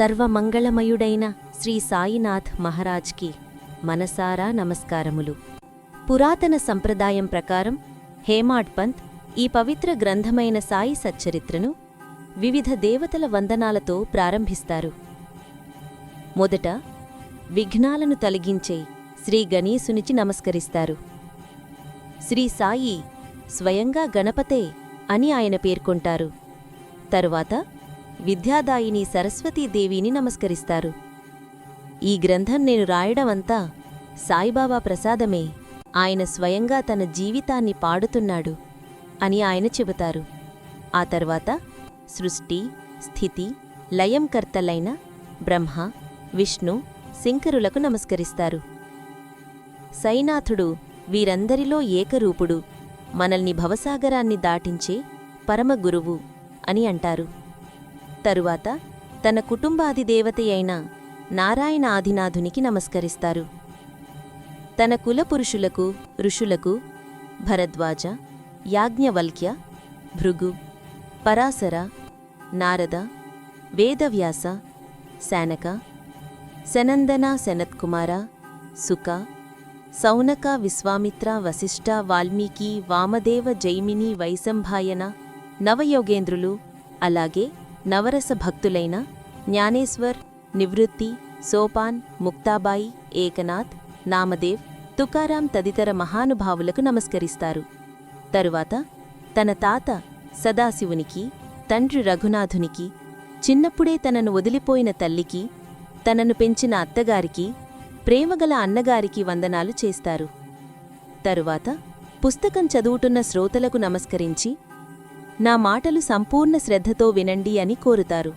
సర్వమంగళమయుడైన శ్రీ సాయినాథ్ మహారాజ్కి మనసారా నమస్కారములు. పురాతన సంప్రదాయం ప్రకారం హేమాడ్ పంత్ ఈ పవిత్ర గ్రంథమైన సాయి సచ్చరిత్రను వివిధ దేవతల వందనాలతో ప్రారంభిస్తారు. మొదట విఘ్నాలను తొలగించే శ్రీ గణేశునికి నమస్కరిస్తారు. శ్రీ సాయి స్వయంగా గణపతే అని ఆయన పేర్కొంటారు. తరువాత విద్యాదాయిని సరస్వతీదేవిని నమస్కరిస్తారు. ఈ గ్రంథం నేను రాయడమంతా సాయిబాబా ప్రసాదమే. ఆయన స్వయంగా తన జీవితాన్ని పాడుతున్నాడు అని ఆయన చెబుతారు. ఆ తర్వాత సృష్టి స్థితి లయంకర్తలైన బ్రహ్మ విష్ణు శంకరులకు నమస్కరిస్తారు. సైనాథుడు వీరందరిలో ఏకరూపుడు మనల్ని భవసాగరాన్ని దాటించే పరమగురువు అని అంటారు. తరువాత తన కుటుంబాదిదేవతయైన నారాయణ ఆదినాథునికి నమస్కరిస్తారు. తన కులపురుషులకు ఋషులకు భరద్వాజ యాజ్ఞవల్క్య భృగు పరాశర నారద వేదవ్యాస శానక శనందన శనత్కుమార సుక సౌనక విశ్వామిత్ర వశిష్ఠ వాల్మీకి వామదేవ జైమిని వైసంభాయన నవయోగేంద్రులు అలాగే నవరస భక్తులైన జ్ఞానేశ్వర్ నివృత్తి సోపాన్ ముక్తాబాయి ఏకనాథ్ నామదేవ్ తుకారాం తదితర మహానుభావులకు నమస్కరిస్తారు. తరువాత తన తాత సదాశివునికి తండ్రి రఘునాథునికి చిన్నప్పుడే తనను వదిలిపోయిన తల్లికి తనను పెంచిన అత్తగారికి ప్రేమగల అన్నగారికి వందనాలు చేస్తారు. తరువాత పుస్తకం చదువుతున్న శ్రోతలకు నమస్కరించి నా మాటలు సంపూర్ణ శ్రద్ధతో వినండి అని కోరుతారు.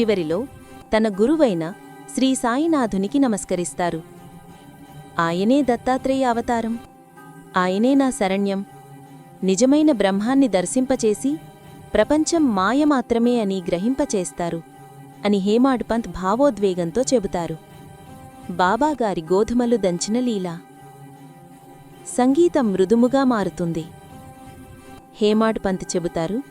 చివరిలో తన గురువైన శ్రీ సాయినాథునికి నమస్కరిస్తారు. ఆయనే దత్తాత్రేయ అవతారం. ఆయనే నా శరణ్యం. నిజమైన బ్రహ్మాన్ని దర్శింపచేసి ప్రపంచం మాయ మాత్రమే అని గ్రహింపచేస్తారు అని హేమాడ్ పంత్ భావోద్వేగంతో చెబుతారు. బాబాగారి గోధుమలు దంచిన లీలా. సంగీతం మృదుముగా మారుతుంది. హేమాడ్ పంత్ చెబుతారు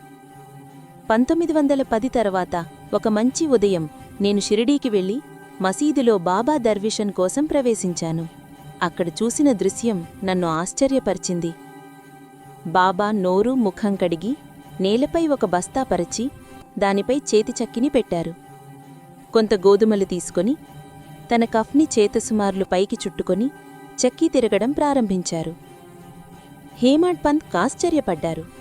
పంతొమ్మిది వందల పది తర్వాత ఒక మంచి ఉదయం నేను షిరిడీకి వెళ్ళి మసీదులో బాబా దర్విషన్ కోసం ప్రవేశించాను. అక్కడ చూసిన దృశ్యం నన్ను ఆశ్చర్యపరిచింది. బాబా నోరు ముఖం కడిగి నేలపై ఒక బస్తా పరిచి దానిపై చేతి చక్కిని పెట్టారు. కొంత గోధుమలు తీసుకొని తన కఫ్ని చేతసుమార్లు పైకి చుట్టుకొని చక్కీ తిరగడం ప్రారంభించారు. హేమాడ్ పంత్ కాశ్చర్యపడ్డారు.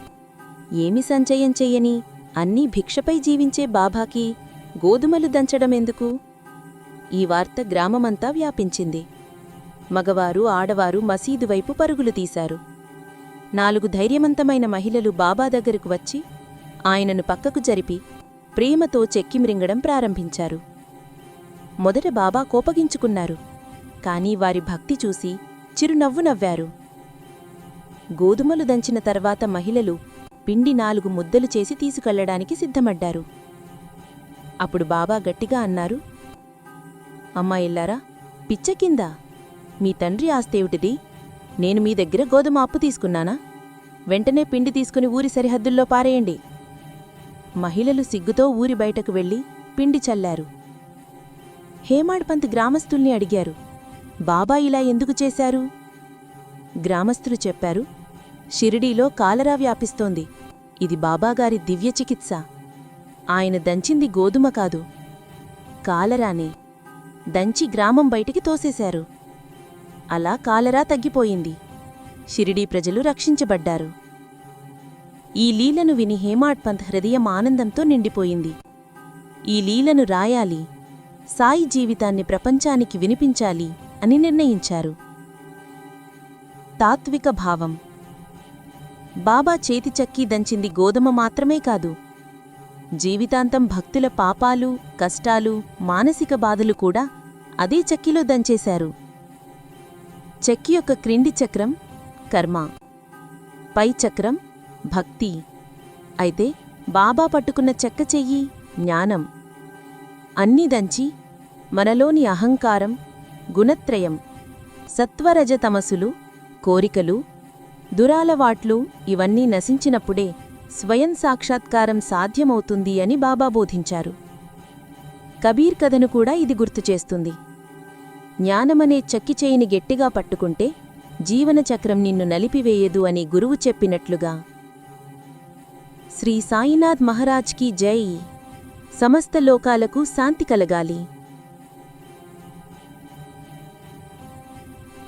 ఏమి సంచయం చెయ్యని అన్నీ భిక్షపై జీవించే బాబాకి గోధుమలు దంచడమెందుకు? ఈ వార్త గ్రామమంతా వ్యాపించింది. మగవారు ఆడవారు మసీదు వైపు పరుగులు తీశారు. నాలుగు ధైర్యవంతమైన మహిళలు బాబా దగ్గరకు వచ్చి ఆయనను పక్కకు జరిపి ప్రేమతో చెక్కిమ్రింగడం ప్రారంభించారు. మొదట బాబా కోపగించుకున్నారు. కానీ వారి భక్తి చూసి చిరునవ్వు నవ్వారు. గోధుమలు దంచిన తర్వాత మహిళలు పిండి నాలుగు ముద్దలు చేసి తీసుకెళ్ళడానికి సిద్ధమడ్డారు. అప్పుడు బాబా గట్టిగా అన్నారు అమ్మాయిల్లారా పిచ్చ కింద. మీ తండ్రి ఆస్తేవిటిది నేను మీ దగ్గర గోధుమ అప్పు తీసుకున్నానా? వెంటనే పిండి తీసుకుని ఊరి సరిహద్దుల్లో పారేయండి. మహిళలు సిగ్గుతో ఊరి బయటకు వెళ్ళి పిండి చల్లారు. హేమాడ్పంత్ గ్రామస్తుల్ని అడిగారు బాబా ఇలా ఎందుకు చేశారు? గ్రామస్తులు చెప్పారు షిరిడీలో కాలరా వ్యాపిస్తోంది. ఇది బాబాగారి దివ్య చికిత్స ఆయన దంచింది గోధుమ కాదు. కాలరానే. దంచి గ్రామం బయటికి తోసేశారు. అలా కాలరా తగ్గిపోయింది. షిరిడీ ప్రజలు రక్షించబడ్డారు. ఈ లీలను విని హేమాడ్ పంత్ హృదయం ఆనందంతో నిండిపోయింది. ఈ లీలను రాయాలి. సాయి జీవితాన్ని ప్రపంచానికి వినిపించాలి అని నిర్ణయించారు. తాత్విక భావం. బాబా చేతి చక్కి దంచింది గోధుమ మాత్రమే కాదు. జీవితాంతం భక్తుల పాపాలు కష్టాలు మానసిక బాధలు కూడా అదే చక్కిలో దంచేశారు. చెక్కి యొక్క క్రింది చక్రం కర్మ పై చక్రం భక్తి. అయితే బాబా పట్టుకున్న చెక్క చెయ్యి జ్ఞానం. అన్నీ దంచి మనలోని అహంకారం గుణత్రయం సత్వరజతమసులు కోరికలు దురాలవాట్లు ఇవన్నీ నశించినప్పుడే స్వయం సాక్షాత్కారం సాధ్యమవుతుంది అని బాబా బోధించారు. కబీర్ కథను కూడా ఇది గుర్తుచేస్తుంది జ్ఞానమనే చక్కిచేయిని గట్టిగా పట్టుకుంటే జీవనచక్రం నిన్ను నలిపివేయదు అని గురువు చెప్పినట్లుగా. శ్రీ సాయినాథ్ మహారాజ్కి జై. సమస్త లోకాలకు శాంతి కలగాలి.